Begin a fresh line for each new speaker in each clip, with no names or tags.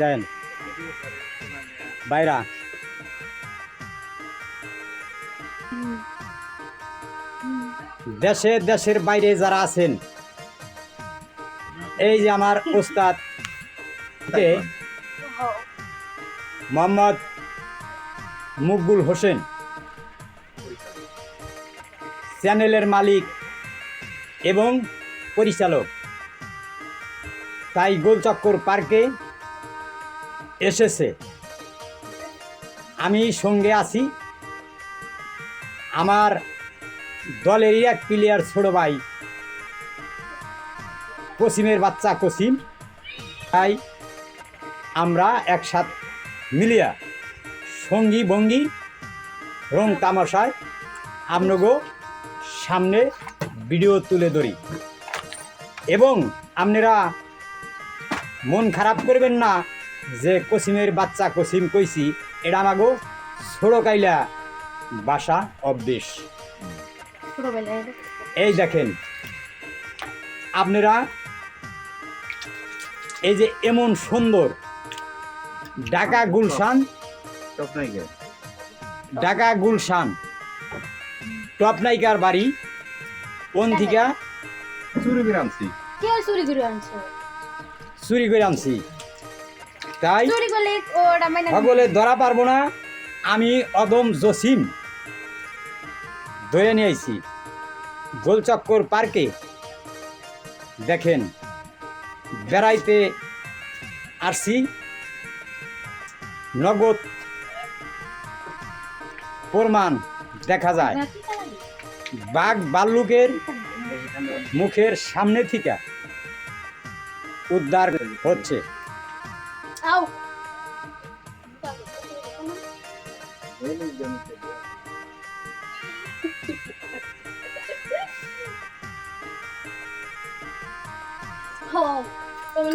দেন। বাইরা। দেশে দেশের বাইরে যারা আছেন, এই যে আমার ওস্তাদ, কে? মোহাম্মদ মুকবুল হোসেন। চ্যানেলের মালিক এবং পরিচালক। তাই গোলচক্কর পার্কে এসেছে। আমি সঙ্গে আছি। আমার দলেরই এক প্লেয়ার ছোট ভাই। কসিমের বাচ্চা কসিম। তাই আমরা একসাথ মিলিয়া সঙ্গী ভঙ্গি রং তামাশায় আপনাগো সামনে ভিডিও তুলে ধরি। এবং আপনারা মন খারাপ করবেন না। যে কসিমের বাচ্চা কসিম কইছি এটা আমাগো ছোড়ো কাইলা বাসা।
ছোটবেলায়
এই দেখেন আপনারা এই যে এমন সুন্দর ঢাকা গুলশান ঢাকা গুলশান টপ নাইকার বাড়ি কোন থেকে
চুরি করে আনছি।
কে চুরি করে আনছো?
চুরি করে আনছি। তাই সকলে ধরা পারব না। আমি অদম জসিম। ধরে নিয়ে আইছি। গোলচক্কর পার্কে। দেখেন বেড়াইতে আসছি নগদ প্রমাণ দেখা যায়। বাঘ বাল্লুকের মুখের সামনে থেকে। উদ্ধার হচ্ছে।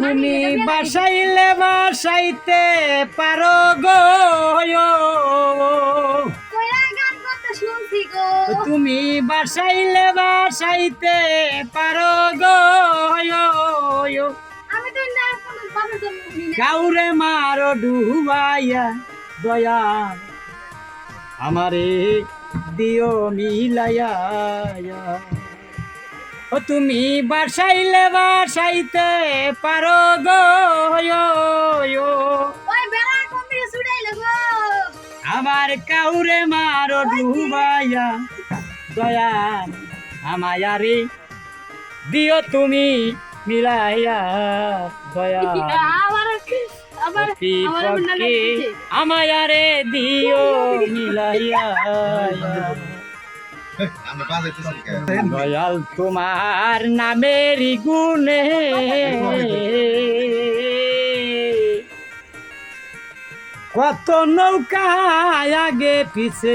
নানি
তুমি
বিয়ে
বাসাইলে বাসাইতে পারো গো। তুমি বাসাইলে বাসাইতে পারো গো। কাউরে মারো ডুবাইয়া দয়া আমারে দিও মিলাইয়া। ও তুমি বাসাইলে বাসাইতে পারো গো আমার কাউরে মারো ডুবাইয়া দয়া আমায়ারে দিও তুমি মিলাইয়া দয়া
মনে
পক্ষে দিও মিলাইয়া। দয়াল তোমার নামের গুনে কত নৌকা আগে পিছে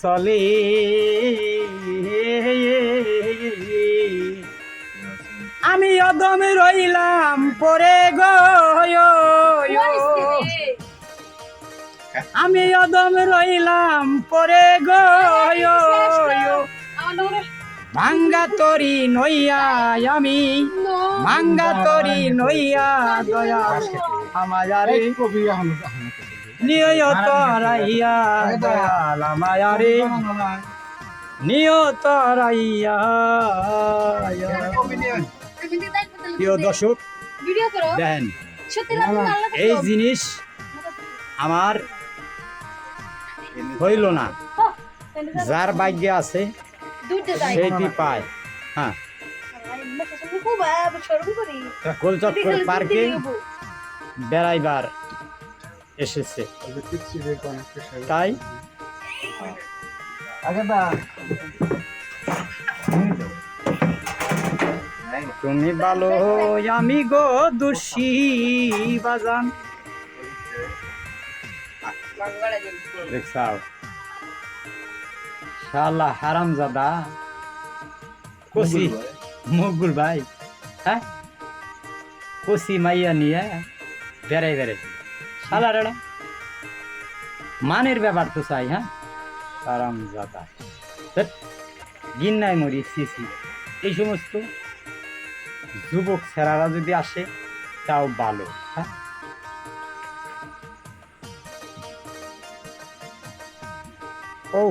চলে আমি অদমে রইলাম পরে আমি অদম রইলাম পরে গো ভাঙ্গা তরি নইয়া আমি ভাঙ্গা তরি নইয়া দয়া। আমায়ারে নিয় তরাইয়া দয়াল আমায়ারে নিয় তরাইয়া প্রিয় দর্শক দেখেন এই জিনিস আমার হইল না। যার ভাগ্যে আছে সেইটি পায়। হ্যাঁ।
খুব শরম
গোলচক্কর পার্কে বেড়াইবার এসেছে। তাই? তুমি ভালো আমি গো দুষি বাজান। দেখছাও শালা হারাম জাদা কষি মকবুল ভাই। হ্যাঁ? কষি মাইয়া নিয়ে বেড়াই বেড়াই শালা রেড়া মানের ব্যাপার তো চাই হ্যাঁ? হারাম জাদা গিন নাই মরি সিসি এই সমস্ত যুবক ছেড়ারা যদি আসে তাও ভালো হ্যাঁ? ও